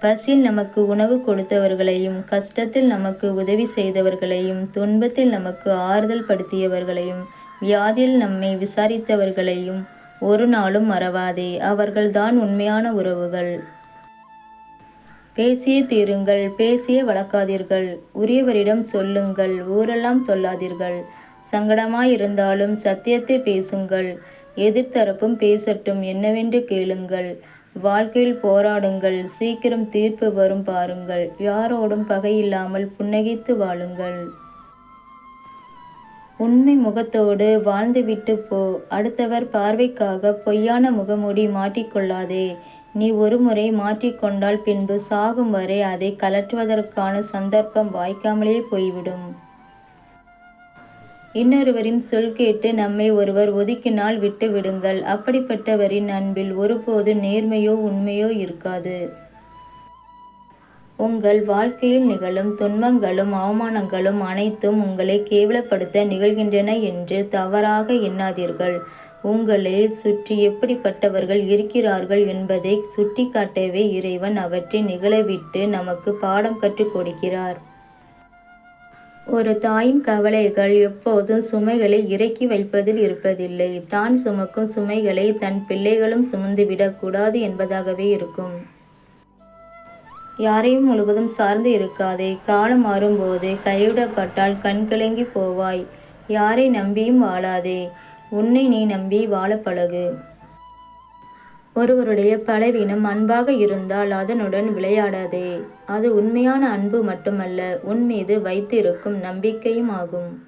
பசியில் நமக்கு உணவு கொடுத்தவர்களையும் கஷ்டத்தில் நமக்கு உதவி செய்தவர்களையும் துன்பத்தில் நமக்கு ஆறுதல் படுத்தியவர்களையும் வியாதியில் நம்மை விசாரித்தவர்களையும் ஒரு நாளும் மறவாதே. அவர்கள்தான் உண்மையான உறவுகள். பேசியே தீருங்கள் பேசியே வளர்க்காதீர்கள். உரியவரிடம் சொல்லுங்கள் ஊரெல்லாம் சொல்லாதீர்கள். சங்கடமாயிருந்தாலும் சத்தியத்தை பேசுங்கள். எதிர்த்தரப்பும் பேசட்டும் என்னவென்று கேளுங்கள். வாழ்க்கையில் போராடுங்கள். சீக்கிரம் தீர்ப்பு வரும் பாருங்கள். யாரோடும் பகையில்லாமல் புன்னகைத்து வாழுங்கள். உண்மை முகத்தோடு வாழ்ந்துவிட்டு போ. அடுத்தவர் பார்வைக்காக பொய்யான முகமூடி மாட்டிக்கொள்ளாதே. நீ ஒருமுறை மாற்றிக்கொண்டால் பின்பு சாகும் வரை அதை கலற்றுவதற்கான சந்தர்ப்பம் வாய்க்காமலே போய்விடும். இன்னொருவரின் சொல் கேட்டு நம்மை ஒருவர் ஒதுக்கினால் விட்டு விடுங்கள். அப்படிப்பட்டவரின் அன்பில் ஒருபோது நேர்மையோ உண்மையோ இருக்காது. உங்கள் வாழ்க்கையில் நிகழும் துன்பங்களும் அவமானங்களும் அனைத்தும் உங்களை கேவலப்படுத்த நிகழ்கின்றன என்று தவறாக எண்ணாதீர்கள். உங்களை சுற்றி எப்படிப்பட்டவர்கள் இருக்கிறார்கள் என்பதை சுட்டிக்காட்டவே இறைவன் அவற்றை நிகழவிட்டு நமக்கு பாடம் கற்றுக் கொடுக்கிறார். ஒரு தாயின் கவலைகள் எப்போதும் சுமைகளை இறக்கி வைப்பதில் இருப்பதில்லை. தான் சுமக்கும் சுமைகளை தன் பிள்ளைகளும் சுமந்துவிடக்கூடாது என்பதாகவே இருக்கும். யாரையும் முழுவதும் சார்ந்து இருக்காதே. காலம் மாறும்போது கைவிடப்பட்டால் கண்கலங்கி போவாய். யாரை நம்பியும் வாழாதே. உன்னை நீ நம்பி வாழ பழகு ஒருவருடைய பலவீனம் அன்பாக இருந்தால் அதனுடன் விளையாடாதே. அது உண்மையான அன்பு மட்டுமல்ல உன் மீது வைத்திருக்கும் நம்பிக்கையும் ஆகும்.